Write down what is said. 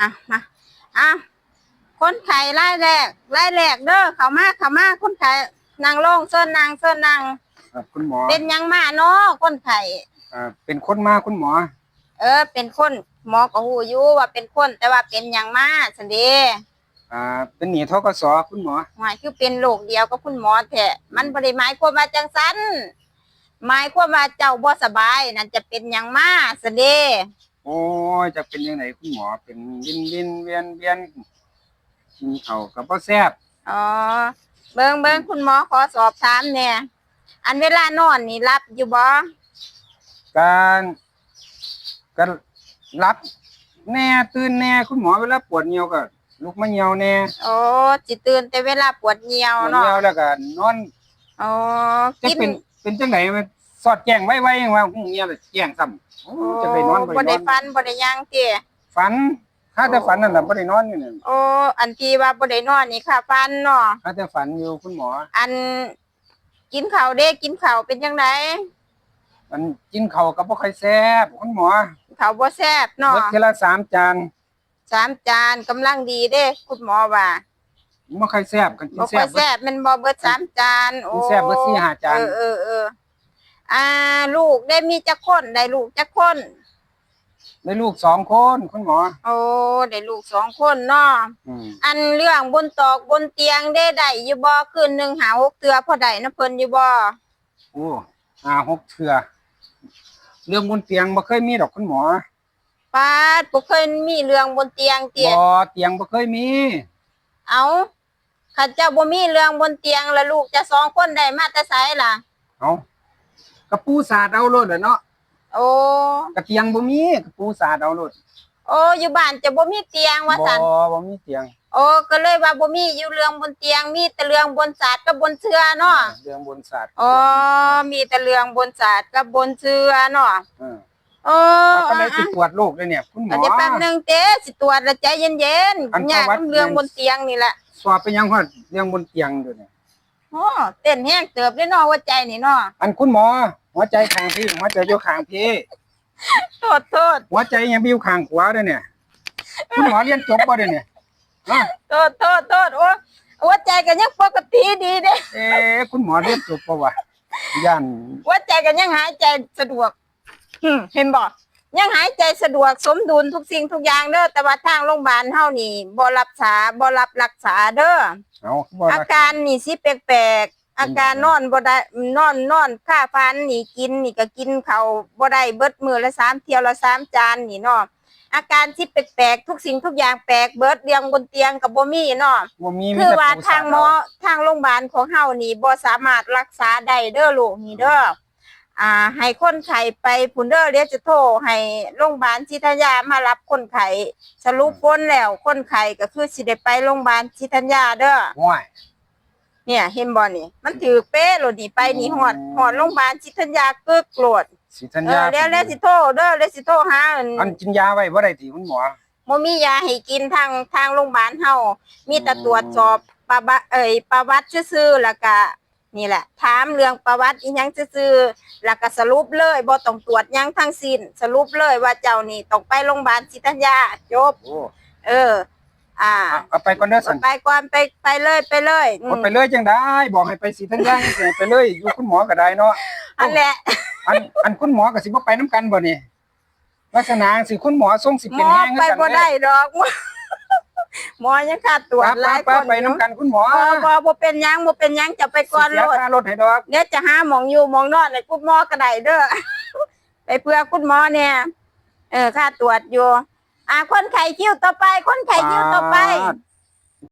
อะมาอะคนไข้รายแรกรายแรกเด้อเขามาเขามาคนไข้นางลงเส้นนางเส้นนางครับคุณหมอเป็นหยังมาเนาะคนไข้อ่าเป็นคนมาคุณหมอ เออ เป็นคนหมอก็ฮู้อยู่ว่าเป็นคน แต่ว่าเป็นหยังมาสันเดอ่า เป็นหนีทกสคุณหมอหมายคือเป็นโรคเดียวกับคุณหมอแท้มันบ่ได้หมายความว่าจังซั่นหมายความว่าเจ้าบ่สบายนั่นจะเป็นหยังมาสันเด โอ้ยจะเป็นยังไงคุณหมอเป็นวินวินเวียนเวียนกินเขาวกับบ่แซ่บอ๋อ เบิ่งเบิ่งคุณหมอขอสอบถามแหน่อันเวลานอนนี่รับอยู่บ่การก็รับแน่ตื่นแน่คุณหมอเวลาปวดเหี่ยวก็ลุกมาเหี่ยวแน่โอ้จิตื่นแต่เวลาปวดเหี่ยวปวดเนาะเหี่ยวแล้วก็นอนโอ้จะกินเป็นเป็นจังไดมัน สอดแจ้งไว้ไว้ยังว่าหูเหี่ยวแล้วแจ้งซ้ำโอ้จะไปนอนบ่บ่ได้ได้นฟัอนนบ่ได้หยังติฝันถ้าแต่ฝันนั่นแหละบ่ได้นอนอยู่นี่โอ้อันที่ว่าบ่ได้นอนนี่ค่ะ ฟันเนาะถ้าแต่ฝันอยู่คุณหมอ อัน กินข้าวเด้กินข้าวเป็นจังไดมันกินข้าวก็บ่ค่อยแซ่บคุณหมอข้าวบ่แซ่บเนาะเบิดเทอละสามจานสามจานกำลังดีเด้ คุณหมอว่าบ่ค่อยแซ่บกันกินบ่แซ่ค่อยบเบิดแซ่บแมันบ่เบิดสามจานโอ้มันแซ่บเบิดสี่ห้าจาน เออเออเออ อ่า ลูกได้มีจักคนได้ลูกจักคน ได้ลูกสองคนคุณหมอ โอ้ได้ลูกสองคนเนาะอืมอันเรื่องบนตอกบนเตียงได้ได้อยู่บ่คืนหนึ่งหาหกเตือพอได้นะเพิ่นอยู่บ่โอ้ห้าหกเทื่อเรื่องบนเตียงบ่เคยมีดอกคุณหมอปาดบ่เคยมีเรื่องบนเตียงเตียบ่เตียงบ่เคยมี เอาข้าเจ้าบ่มีเรื่องบนเตียงแล้วลูกจะสองคนได้มาแต่ไสล่ะ เอา กระปูสาดเอาโลดอะเนาะโอ้กระเตียงบ่มีกระปูสาดเอาโลดโอ้อยู่บ้านจะบ่มีเตียงว่าบ่ซั่นบ่มีเตียงโอ้ก็เลยว่าบ่มีอยู่เรื่องบนเตียง มีแต่เรื่องบนศาสตร์กับบนเชือเนาะเรื่องบนสาดอ๋อมีแต่เรื่องบนศาสตร์กับบนเชือเนาะเออโอ้เอาก็เลยสิตรวจโรคเลยเนี่ยคุณหมอันอนี้แป๊บหนึงเจ๊สิตรวจแล้วใจเย็นอันๆอยากประวัติเรื่องบนเตียงนี่แหละสอบไปยังฮอดเรื่องบนเตียงด้วยเนี่ย โอ้เต้นแห้งเติบเลยเนาะหัวใจนี่เนาะอันคุณหมอ หัวใจข้างพี่หัวใจอยู่ข้างพี่โทษโทษหัวใจยังมีอยู่ข้างขวาด้วยเนี่ย คุณหมอเรียนจบบ่ด้วยเนี่ยฮะโทษโทษโทษโอ้หัวใจก็ยังปกติดีเด้เอ๊ะคุณหมอเรียนจบบ่วะย่านหัวใจก็ยังหายใจสะดวกหึเห็นบ่ ยังหายใจสะดวกสมดุลทุกสิ่งทุกอย่างเด้อแต่ว่าทางโรงพยาบาลเฮานี่บ่รับษาบ่รับรักษาเด้อเอาบ่อารักการนี่สิแปลกๆอาการนอนบ่ได้นอนนอนค่าฟันนี่กินนี่ก็กินเขาวบ่ได้เบิดมือละสามเที่ยวละสามจานนี่เนาะอาการที่แปลกๆทุกสิ่งทุกอย่างแปลกเบิดเรียงบนเตียงกับบ่มีเนาะ บ่มีมีคือแต่ว่าปูทางหมอทางโรงพยาบาลของเฮานี่บ่สามารถรักษาได้เด้อลูกนี่เด้อ อ่า ให้คนไข้ไปพุ่นเด้อเดี๋ยวจะโทรให้โรงพยาบาลชิทยามารับคนไข้สรุปผลแล้วคนไข้ก็คือสิได้ไปโรงพยาบาลชิทยาเด้อห่วยเนี่ยเห็นบ่นี่มันถือเป๊ะโหลดนี่ไปนี่หอดหอดโรงพยาบาลชิทยากึกโหลดสิทัญเอญาอแล้วแล้วสิโทรเด้อแล้วสิโทรหาอั่นอันกินยาไว้บ่ได้ติคุณหมอ บ่มียาให้กินทางทางโรงพยาบาลเฮามีแต่ตรวจสอบประวัติเอ่ยประวัติซื่อๆแล้วก็ นี่แหละ ถามเรื่องประวัติอีหยังซื่อๆแล้วก็สรุปเลยบ่ต้องตรวจหยังทั้งสิ้น สรุปเลยว่าเจ้านี่ต้องไปโรงพยาบาลชิทยาจบ โอ้เออ อ่าเอาเอาไปก่อนเด้อสันไปก่อนไปไปเลยไปเลยอืเอามไปเลยจังได้ บอกให้ไปสิทัญญาให้ไปเลยอยู่คุณหมอก็ได้เนาะ อันแหละ อันอันคุณหมอก็สิบ่ไปน้ำกันบ่นี่ลักษณะสิคุณหมอทรงสิหมเป็นอแห้งไปคือกันบ่เลยได้ดอกหมอ ยังค่าตรวจป้าหลายคป้านไปอยู่น้ำกันคุณหมอบ่บ่บ่เป็นหยังบ่เป็นหยังจะไปก่อนเสีโลยดค่ารถให้ดอกเดี๋ยวจะหาหมองอยู่หมองนอนให้คุณหมอก็ได้เด้อไปเพื่อคุณหมอเนี่ยเออค่าตรวจอยู่ อ่าคนไข้คิวต่อไป คนไข้คิวต่อไปปาด